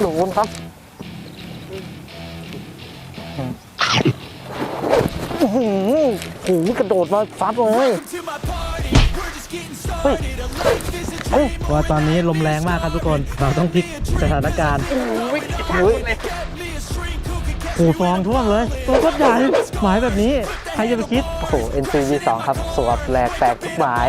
โดนครับโอ้โหโอ้โหกระโดดมาซัดเลย to my party. We're just getting started. A life is a เอ้ย dream. ว่าตอนนี้ลมแรงมากครับทุกคน เราต้องพลิกสถานการณ์เฮ้ย Get me a shrink who can catch โอ้ฟองท่วมเลย ตัวก็ใหญ่ หมายแบบนี้ ใครจะไปคิด โอ้โห NCV2 ครับ สวบแหลกแตกทุกหมาย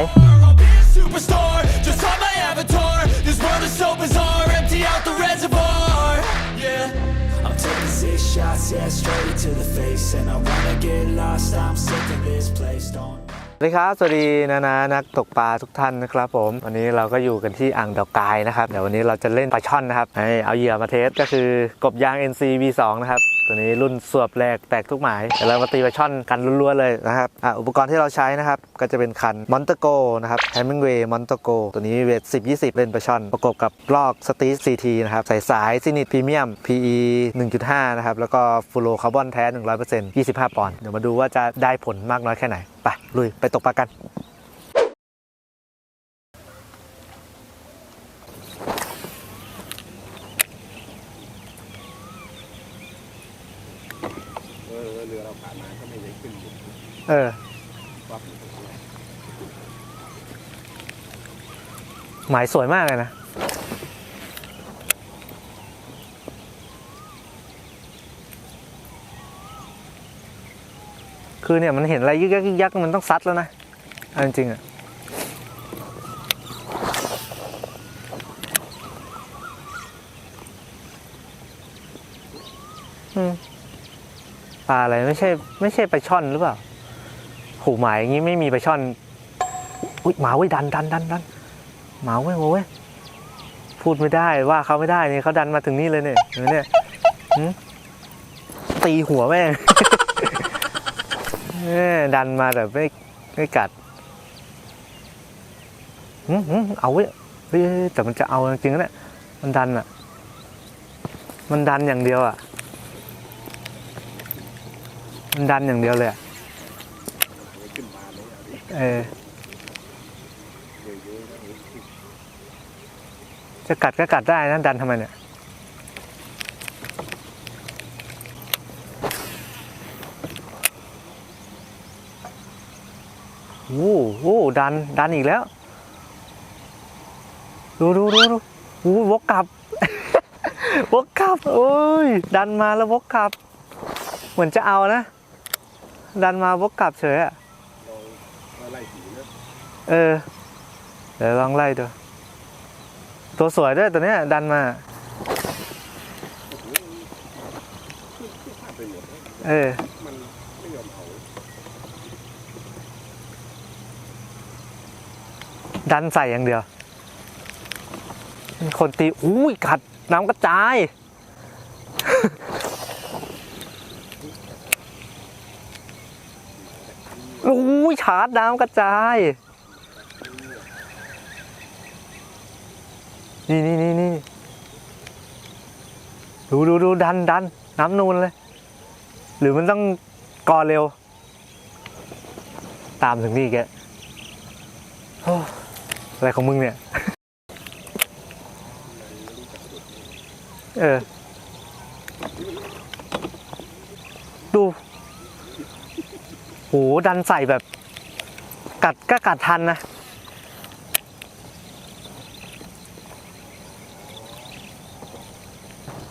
shots, yeah, straight to the face. And I wanna get lost. I'm sick of this place. Don't. สวัสดีครับสวัสดีนะนะนักตกปลาทุกท่านนะครับผม วันนี้เราก็อยู่กันที่อ่างดอกกายนะครับ เดี๋ยววันนี้เราจะเล่นปลาช่อนนะครับให้เอาเหยื่อมาเทสก็คือกบยาง NC V2 นะครับ ตัวนี้รุ่นสวบแรกแตกทุกหมายเดี๋ยวเรามาตีไปช่อนกันล้วนๆเลยนะครับออุปกรณ์ที่เราใช้นะครับก็จะเป็นคันมอนเตโกนะครับแฮมมิงเวย์มอนเตโกตัวนี้เวท10 20เล่นปช่อน ประกบกับลอกสตี CT นะครับใส่สายซินิตพรีเมียม PE 1.5 นะครับ แล้วก็ฟูโรคาร์บอนแท้ 100% 25 ปอนด์เดี๋ยวมาดูว่าจะได้ผลมากน้อยแค่ไหน ไป ลุย ไปตกปลากัน ออเรือเราผ่านมาก็ไม่ได้ขึ้นอยู่เออ วับอยู่ตรงนั้นหมายสวยมากเลยนะ คือเนี่ยมันเห็นอะไรยึกยักยึกยักมันต้องซัดแล้วนะเอาจริงๆอะ ปลาอะไรไม่ใช่ไม่ใช่ปลาช่อนหรือเปล่าหูหมายอย่างนี้ไม่มีปลาช่อนอุ้ยหมาเว้ยดันดันดันดันหมาเว้ยโว้ยพูดไม่ได้ว่าเขาไม่ได้เนี่ยเขาดันมาถึงนี่เลยเนี่ยเนี่ยตีหัวแม่งดันมาแต่ไม่ไม่กัดเอาเว้ยแต่มันจะเอาจริงๆนะมันดันอะ มันดันอย่างเดียวอะ มันดันอย่างเดียวเลยอะเออจะกัดก็กัดได้นะดันทำไมเนี่ยโอ้โหดัน ดันอีกแล้ว ดูดูดูดูโอ้วกกลับ วกกลับ โอ้ย ดันมาแล้ววกกลับ เหมือนจะเอานะ ดันมาวกกลับเฉยอะเราเราไล่ผีนะเออ เดี๋ยวลองไล่ดู ตัวสวยด้วยตัวเนี้ย ดันมาขึ้นพลาดไปหมดเลยเออมันไม่ยอมเอาดันใส่อย่างเดียว คนตี อุ้ยกัด น้ำกระจาย อุ้ยชาร์จน้ำกระจาย นี่นี่นี่นี่ดูดูดูดันดันน้ำนูนเลย หรือมันต้องกอเร็ว ตามถึงนี่แกโอ้อะไรของมึงเนี่ย เออ ดู โหดันใส่แบบ กัดก็กัดทันนะ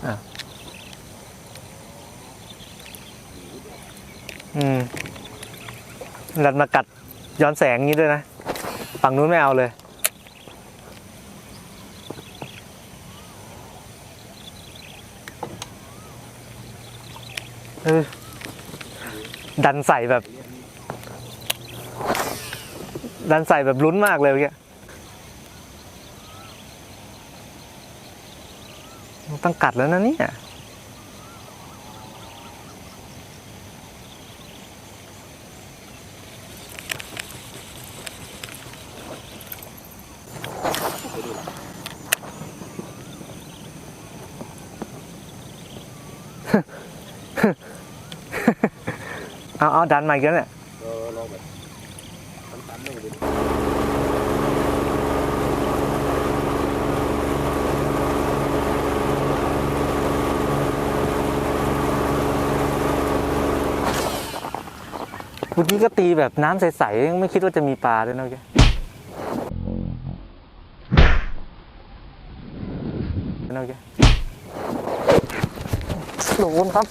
อะอืมดันมากัดย้อนแสงอย่างนี้ด้วยนะ ฝั่งนู้นไม่เอาเลยเออดันใส่แบบ ดันใส่แบบลุ้นมากเลยเมื่อกี้ต้องกัดแล้วนะเนี่ยเอาเอาดันมาอีกแล้วเนี่ย เออลองแบบตันๆลงไปดู มื่อกี้ก็ตี แบบน้ำใสๆไม่คิดว่าจะมีปลาด้วยนะเมื่อกี้นะเมื่อกี้โดนครับ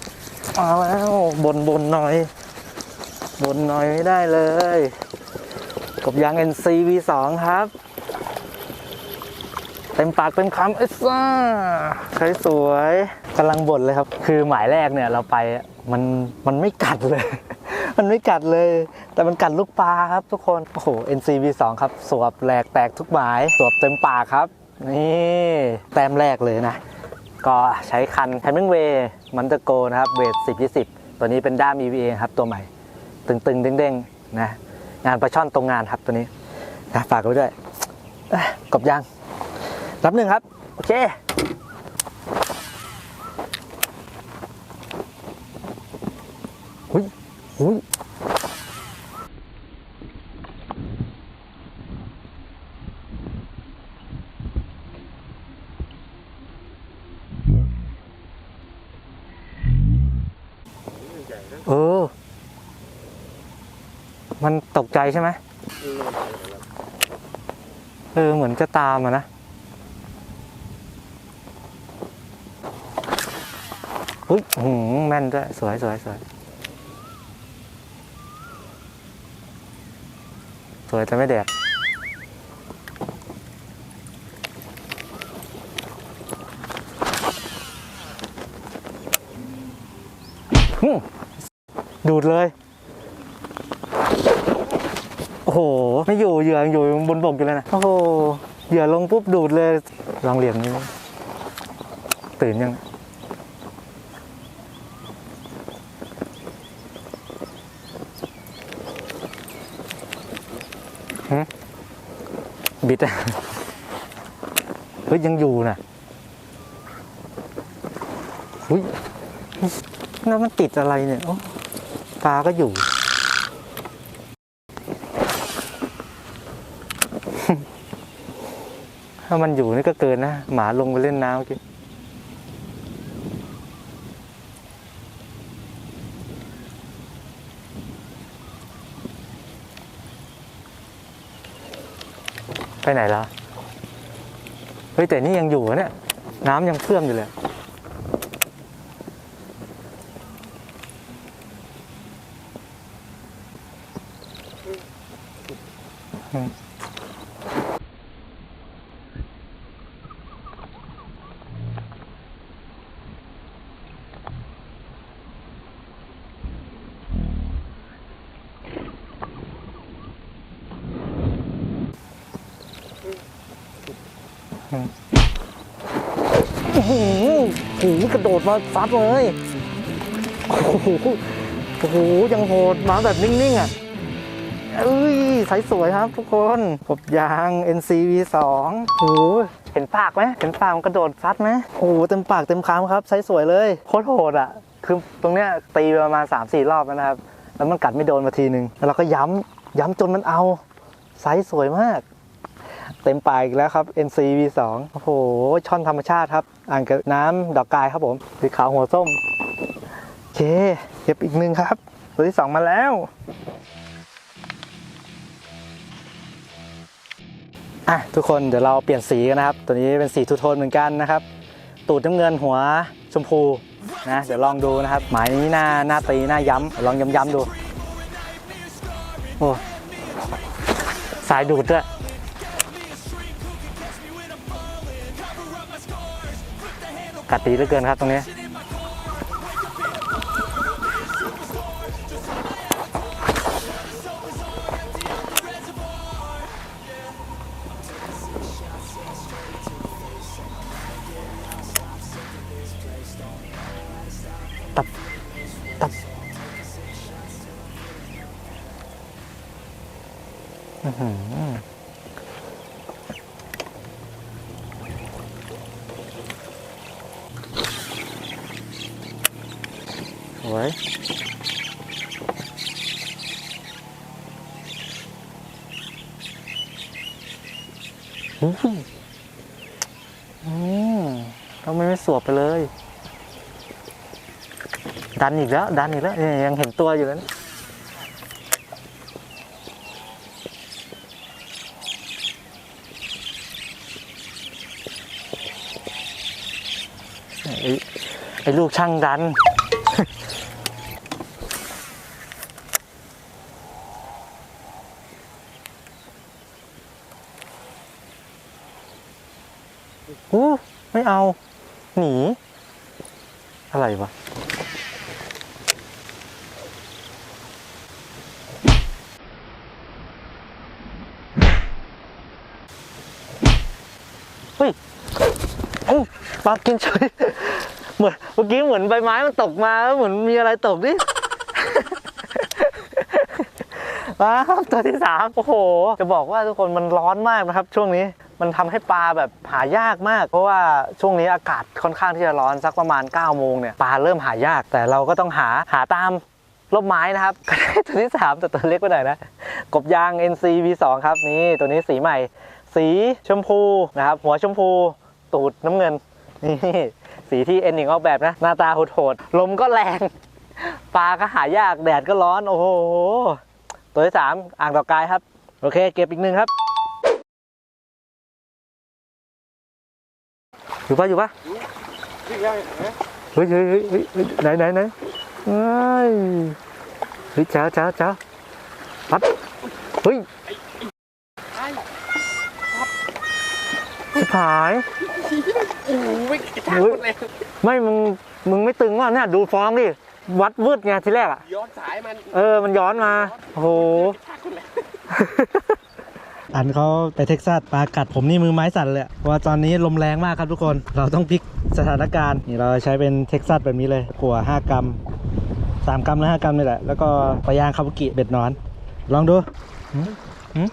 มาแล้วบนบนหน่อย บนหน่อยไม่ได้เลยกบยาง NC V2 ครับ เต็มปากเต็มคำเอสซ่าใครสวยกำลังบ่นเลยครับ คือหมายแรกเนี่ยเราไปมันมันไม่กัดเลย มันไม่กัดเลย แต่มันกัดลูกปลาครับทุกคน โอ้โห NC V2 ครับ สวบแหลกแตกทุกหมาย สวบเต็มปากครับ นี่แต้มแรกเลยนะ ก็ใช้คันแฮมมิงเวย์มันเตโกนะครับ เวท10 20 ตัวนี้เป็นด้าม EVA ครับตัวใหม่ ตึงๆ เด้งๆ นะ งานปลาช่อนตรงงานครับตัวนี้นะฝากไว้ด้วยกบยางรับหนึ่งครับ โอเคหุยหุยเออ มันตก ใช่ไหมเออเหมือนจะตามอะนะอุ้ยหืมแม่นด้วยสวยสวยสวยสวยแต่ไม่แดดดูดเลย หไม่อยู่เหยื่อยังอยู่บนบกอยู่เลยนะโอ้โหเหยื่อลงปุ๊บดูดเลยลองเหลี่ยมนี้ตื่นยังบิดอะเฮ้ยยังอยู่นะอุ้ยแล้วมันติดอะไรเนี่ยโอ้ปลาก็อยู่ ถ้ามันอยู่นี่ก็เกินนะ หมาลงไปเล่นน้ำเมื่อกี้ไปไหนแล้วเฮ้ยแต่นี่ยังอยู่อะเนี่ย น้ำยังเชื่อมอยู่เลยโอ้โหโอ้โหกระโดด มาซัดเลย โอ้โหโอ้โหยังโหดมาแบบนิ่งๆอะเอ้ยสายสวยครับทุกคนกบยาง NCV 2 โอ้โหเห็นปากไหมเห็นปากมันกระโดดซัดไหมโอ้โหเต็มปากเต็มคำครับไซส์สวยเลยโคตรโหดอะ คือตรงเนี้ยตีประมาณ 3-4 รอบนะครับ แล้วมันกัดไม่โดนมาทีนึง แล้วเราก็ย้ำย้ำจนมันเอาไซส์สวยมาก เต็มปากอีกแล้วครับ NC V2 โอ้โห ช่อนธรรมชาติครับ อ่างเก็บน้ำดอกกายครับผม สีขาวหัวส้มโอเคเก็บอีกหนึ่งครับ ตัวที่สองมาแล้ว อะ ทุกคนเดี๋ยวเราเปลี่ยนสีกันนะครับ ตัวนี้เป็นสีทูโทนเหมือนกันนะครับ ตูดน้ำเงินหัวชมพูนะเดี๋ยวลองดูนะครับ หมายนี้หน้าหน้าตีหน้าย้ำลองย้ำๆดู โอ้สายดูดด้วย กัดตีเหลือเกินครับตรงนี้ โอ้ยอืมทำไม่ไม่สวบไปเลย ดันอีกแล้ว ดันอีกแล้ว ยังเห็นตัวอยู่นั้นไอ้ลูกช่างดัน อ้ไม่เอา หนี อะไรวะ เฮ้ยเอ้ปลากินเฉย เหมือนเมื่อกี้เหมือนใบไม้มันตกมาแล้วเหมือนมีอะไรตกดิ ว้าวตัวที่สามโอ้โห จะบอกว่าทุกคนมันร้อนมากนะครับช่วงนี้ มันทำให้ปลาแบบหายากมาก เพราะว่าช่วงนี้อากาศค่อนข้างที่จะร้อนสักประมาณ9ก้าโมงเนี่ยปลาเริ่มหายากแต่เราก็ต้องหาหาตามร่มไม้นะครับก็ได้ตัวที่สามแต่ตัวเล็กไปหน่อยนะ กบยาง NC V2 ครับนี่ตัวนี้สีใหม่ สีชมพูนะครับหัวชมพูตูดน้ำเงินนี่สีที่เอ็นหนิงออกแบบนะ หน้าตาโหดๆลมก็แรงปลาก็หายากแดดก็ร้อน โอ้โห ตัวที่สามอ่างดอกกายครับ โอเค เก็บอีกหนึ่งครับ อยู่ปะอยู่ปะวิ่งได้ไหมเฮ้ยเฮ้ยเฮ้ยเฮ้ยเฮ้ยไหนไหนไหนเฮ้ยเฮ้ยเจ้าเจ้าเจ้าปั๊บเฮ้ยชิบหายโอ้โหวิ่งกระชากเฮ้ยหมดเลยไม่มึงมึงไม่ตึงว่าเนี่ยดูฟองดิวัดวืดไงทีแรกอะย้อนสายมัน เออมันย้อนมาโอ้โห อันเขาไปเท็กซัสปลากัดผมนี่มือไม้สั่นเลยเพราะว่าตอนนี้ลมแรงมากครับทุกคนเราต้องพลิกสถานการณ์นี่เราใช้เป็นเท็กซัสแบบนี้เลยขัว5 กรัม 3 กรัมและ5กรัมนี่แหละ แล้วก็ปลายางคาบุกิเบ็ดนอน ลองดูหืมหืม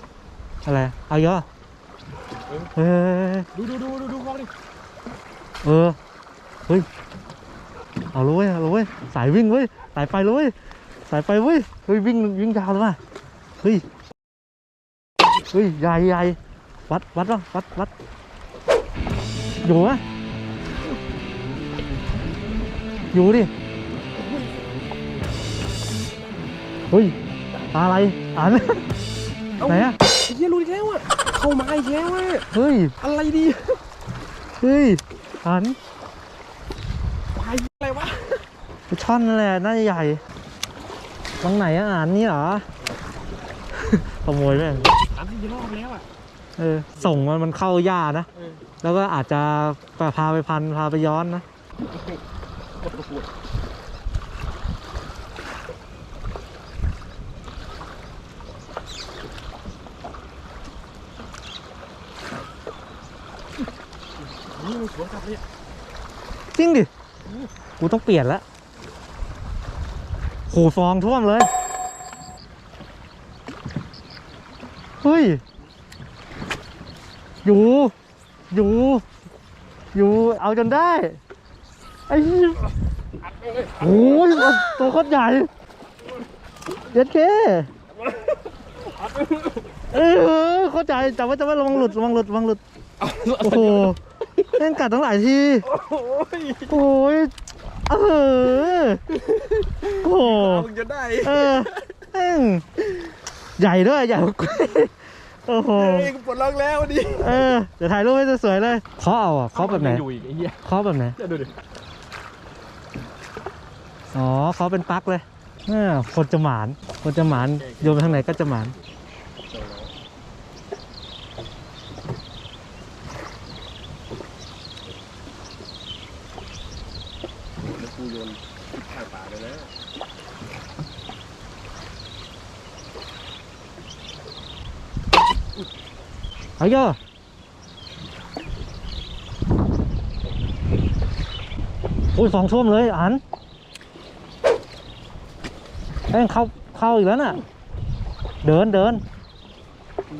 อะไรเอาเยอะเออดูดูดูดูดูมองดิเออเฮ้ยเอาเลยเว้ยเอาเลยเว้ยสายวิ่งเว้ยสายไฟเลยเว้ยสายไฟเว้ยเฮ้ยวิ่งวิ่งยาวเลยว่ะเฮ้ย เฮ้ยใหญ่ใหญ่วัดวัดวะวัดวัดอยู่ไหมอยู่ดิเฮ้ยปลาอะไรอ่านไหนอะไอ้เหี้ยรู้อีกแล้วอะเข้ามาอีกแล้วอะเฮ้ยอะไรดีเฮ้ยอ่านปลาอะไรวะปลาช่อนนั่นแหละน่าจะใหญ่ตรงไหนอะอ่านนี่เหรอขโมยแม่ง อันที่รอบแล้วอะ เออ ส่งมันมันเข้าหญ้านะ เออ แล้วก็อาจจะพาไปพันพาไปย้อนนะ กดกระปุกนี่มันสวนกลับเลยอะจริงดิ กูต้องเปลี่ยนละโหฟองท่วมเลย เฮ้ย อยู่ อยู่ อยู่ เอาจนได้ ไอ้เหี้ยโอ้ยตัวโคตรใหญ่ เย็ดเคเออโคตรใหญ่จับไว้จับไว้ระวังหลุดระวังหลุดระวังหลุด โอ้โหแม่งกัดตั้งหลายที โอ้ยเออ โอ้โหมึงจะได้ เออแม่ง ใหญ่ด้วยใหญ่กว่ากูโอ้โหเฮ้ยกูปวดร้องแล้วดิเออเดี๋ยวถ่ายรูปให้สวยๆเลยเคาะเอาอะเคาะแบบไหนอยู่อีกไอ้เหี้ยเคาะแบบไหนเดี๋ยวดูดิอ๋อเคาะเป็นปลั๊กเลยเออคนจะหมานคนจะหมานโยนไปทางไหนก็จะหมาน แล้วกูโยนข้างป่าเลยนะ เอาเยอะโอ้ยสองท่วมเลยอันแม่งเข้าเข้าอีกแล้วน่ะ เดินเดิน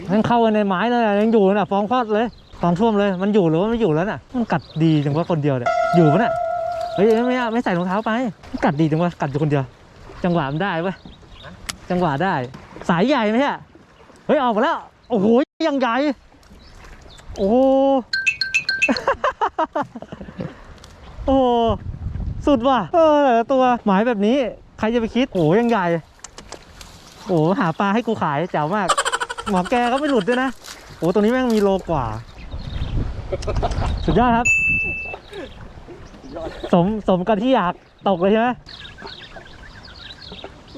แม่งเข้าไปในไม้เลยอะยังอยู่น่ะฟองพอดเลยฟองท่วมเลยมันอยู่หรือว่าไม่อยู่แล้วน่ะ มันกัดดีจังว่าคนเดียวเนี่ยอยู่ปะน่ะเฮ้ยไม่าไม่ใส่รองเท้าไปมันกัดดีจังว่ากัดอยู่คนเดียว จังหวะมันได้ปะจังหวะได้ สายใหญ่ไหมฮะเฮ้ยออกมาแล้ว โอ้โหยังใหญ่ โอ้โห โอ้โหสุดว่ะ เออแต่ละตัวหมายแบบนี้ ใครจะไปคิด โอ้โหยังใหญ่ โอ้โหหาปลาให้กูขายแจ๋วมาก หมอแกก็ไม่หลุดด้วยนะ โอ้ตัวนี้แม่งมีโลกว่า สุดยอดครับยอดสมสมกันที่อยากตกเลยใช่ไหม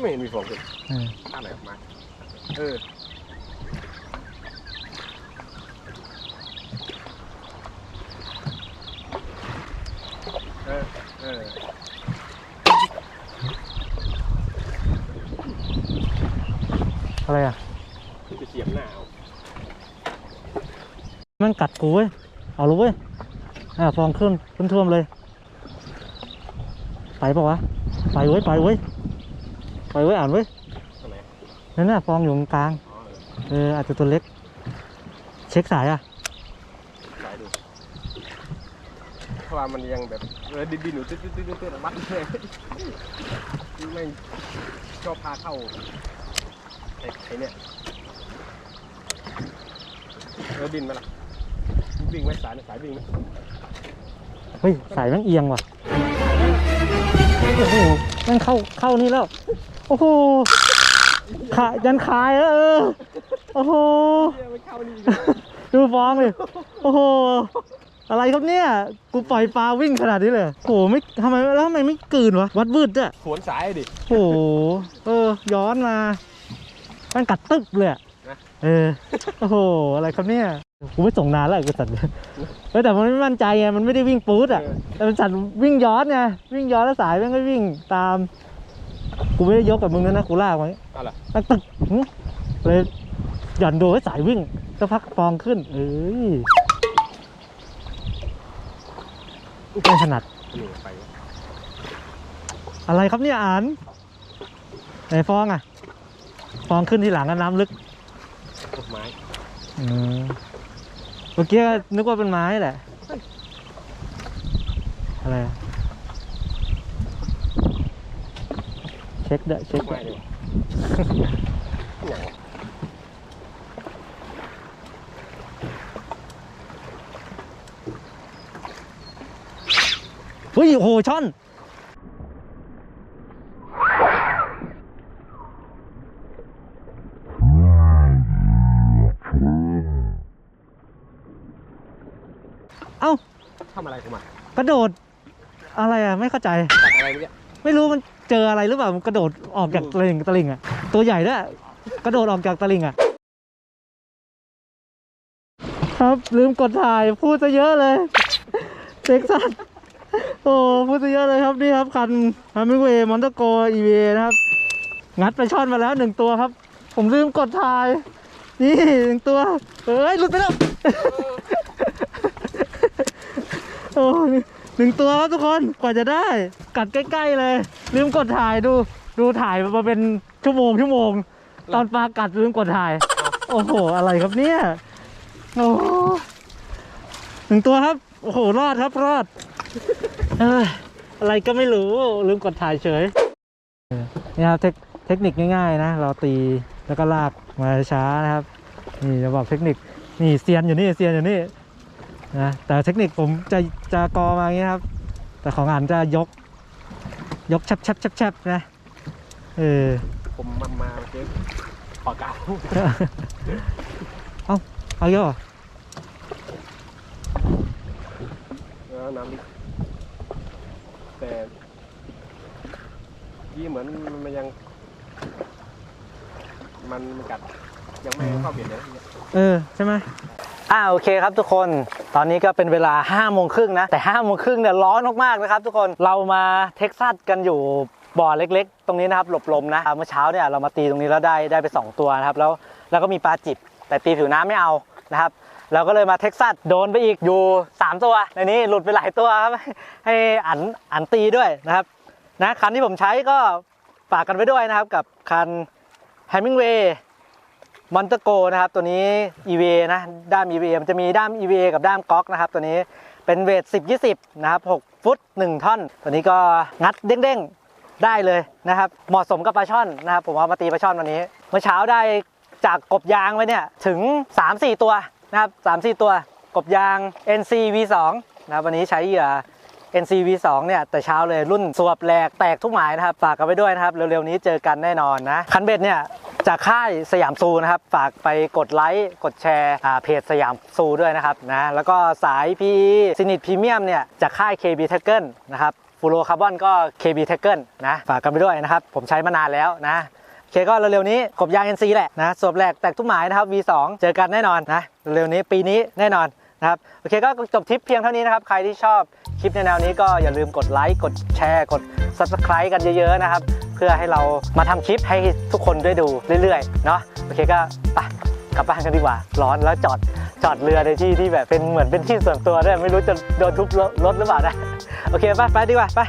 ไม่เห็นมีฟองเลยเออข้างไหนออกมา เออ เออเอออะไรอะจะเสียบหน้าเอามันกัดกูเว้ย เอาเลยเว้ย อ่าฟองขึ้นขึ้นท่วมเลย ไปปะวะ ไปเว้ย ไปเว้ย ไปเว้ย อ่านเว้ยตรงไหนนั่นน่ะฟองอยู่ตรงกลางอ๋อเออเอออาจจะตัวเล็ก เช็คสายอะ สายดู เพราะ ว่ามันยังแบบเออดินดินหนูตื้อตื้อตื้อตื้อมัดเลยไม่งชอบพาเข้าไอ้ไอ้เนี่ยเออดินไหมล่ะวิ่งไหมสายเนี่ยสายวิ่งไหมเฮ้ยสายแม่งเอียงว่ะโอ้โหแม่งเข้าเข้านี่แล้วโอ้โหขายันขายแล้วเออโอ้โหเหี้ยไม่เข้านี่อีกดูฟองเลยโอ้โห อะไรครับเนี่ย กูปล่อยปลาวิ่งขนาดนี้เลยโอ้โหไม่ทำไมแล้วทำไมไม่กลืนวะ วัดวืดอะขวนสายดิโอ้โหเออ ย้อนมามันกัดตึ๊บเลยอะนะเออ โอ้โห อะไรครับเนี่ย กูไม่ส่งนานแล้วกูสัตว์เออแต่มันไม่มั่นใจไง มันไม่ได้วิ่งปู๊ดอะแต่มันสัตว์วิ่งย้อนไง วิ่งย้อนแล้วสายมันก็วิ่งตาม กูไม่ได้ยกกับมึงนะนะ กูลากไว้เอาล่ะตักตึกหึเลยหย่อนดูให้สายวิ่งสักพักฟองขึ้น เอ้ย ไม่ถนัดนี่ไปอะไรครับเนี่ยอ่านไหนฟองอะ ฟองขึ้นทีหลังอะน้ำลึกต้นไม้อืมเมื่อกี้นึกว่าเป็นไม้แหละ อะไรอะเช็คเด้อเช็คไม้เด้อ ดีกว่าอย่างวะ เฮ้ยโอ้โหช่อนเอ้าทำอะไรกูมากระโดด อะไรอะไม่เข้าใจ ตัดอะไรเนี่ยไม่รู้มันเจออะไรหรือเปล่ามันกระโดดออกจากตลิ่งตลิ่งอะตัวใหญ่ด้วยกระโดดออกจากตลิ่งอะ ครับลืมกดถ่ายพูดซะเยอะเลยเท็กซัส โอ้พูดเยอะเลยครับนี่ครับคันฮามิเวย์มอนตโกอีเวนะครับ งัดไปช่อนมาแล้วหนึ่งตัวครับ ผมลืมกดถ่าย นี่หนึ่งตัวเอ้ยหลุดไปแล้วโอ้หนึ่งตัวครับทุกคนกว่าจะได้ กัดใกล้ๆเลย ลืมกดถ่ายดู ดูถ่ายมาเป็นชั่วโมงชั่วโมง ตอนปลากัดลืมกดถ่าย โอ้โห อะไรครับเนี่ยโอ้หนึ่งตัวครับ โอ้โห รอดครับ รอด อ้ยอะไรก็ไม่รู้ ลืมกดถ่ายเฉยเออนี่ครับเทคเทคนิคง่ายๆนะ เราตีแล้วก็ลากมาช้านะครับ นี่จะบอกเทคนิคนี่เซียนอยู่นี่เซียนอยู่นี่นะแต่เทคนิคผมจะจะกอมาอย่างนี้ครับ แต่ของอ่านจะยก ยกแชบแชบแชบแชบนะเออผมมามาเจ๊ปากกาเอาเอาเยอะเหรอแล้วน้ำดิ แต่ยี่เหมือนมันยัง มันมันกัดยังไม่เข้าเบียดเลยเออใช่ไหมอ่าโอเคครับทุกคนตอนนี้ก็เป็นเวลา5้าโมงครึ่งนะแต่5้าโมงครึ่งเนี่ยร้อนมากๆนะครับ ทุกคนเรามาเท็กซัสกันอยู่บ่อเล็ก ๆ ตรงนี้นะครับหลบลมนะเมื่อเช้าเนี่ยเรามาตีตรงนี้แล้วได้ได้ไป 2 ตัวนะครับแล้วแล้วก็มีปลาจิบแต่ตีผิวน้ำไม่เอานะครับ เราก็เลยมาเท็กซัสโดนไปอีกอยู่ 3 ตัว ในนี้หลุดไปหลายตัวครับ ให้อันอันตีด้วยนะครับนะคันที่ผมใช้ก็ฝากกันไว้ด้วยนะครับ กับคัน Hemingway มอนเตโกนะครับ ตัวนี้ EVA นะด้าม EVA มันจะมีด้าม EVA กับด้ามก๊อกนะครับ ตัวนี้เป็นเวท 10 20 นะครับ 6 ฟุต 1 ท่อน ตัวนี้ก็งัดเด้งๆ ได้เลยนะครับ เหมาะสมกับปลาช่อนนะครับ ผมเอามาตีปลาช่อนวันนี้ เมื่อเช้าได้จากกบยางไว้เนี่ย ถึง 3-4 ตัว นะครับ3-4ตัวกบยาง NC V2 นะครับวันนี้ใช้เหยื่อ NC V2 เนี่ยแต่เช้าเลยรุ่นสวบแหลกแตกทุกหมายนะครับ ฝากกันไว้ด้วยนะครับ เร็วๆนี้เจอกันแน่นอนนะ คันเบ็ดเนี่ยจากค่ายสยามซูนะครับ ฝากไปกดไลค์กดแชร์เพจสยามซูด้วยนะครับนะแล้วก็สาย PE ซินิตพรีเมียมเนี่ยจากค่าย KB t a g e นะครับฟูโรคาร์บอนก็ KB t a g e นะฝากกันไปด้วยนะครับ ผมใช้มานานแล้วนะ โอเคก็เร็วๆนี้กบยาง NC แหละนะสวบแหลกแตกทุกหมายนะครับ V2 เจอกันแน่นอนนะเร็วๆนี้ปีนี้แน่นอนนะครับโอเคก็จบทริปเพียงเท่านี้นะครับ ใครที่ชอบคลิปในแนวนี้ก็อย่าลืมกดไลค์กดแชร์ กด Subscribe กันเยอะๆนะครับ เพื่อให้เรามาทำคลิปให้ทุกคนได้ดูเรื่อยๆเนาะโอเคก็ไปกลับบ้านกันดีกว่า ร้อนแล้วจอดจอดเรือในที่ที่แบบเป็นเหมือนเป็นที่ส่วนตัวด้วยไม่รู้จะโดนทุบรถหรือเปล่านะโอเคไปไปดีกว่าไป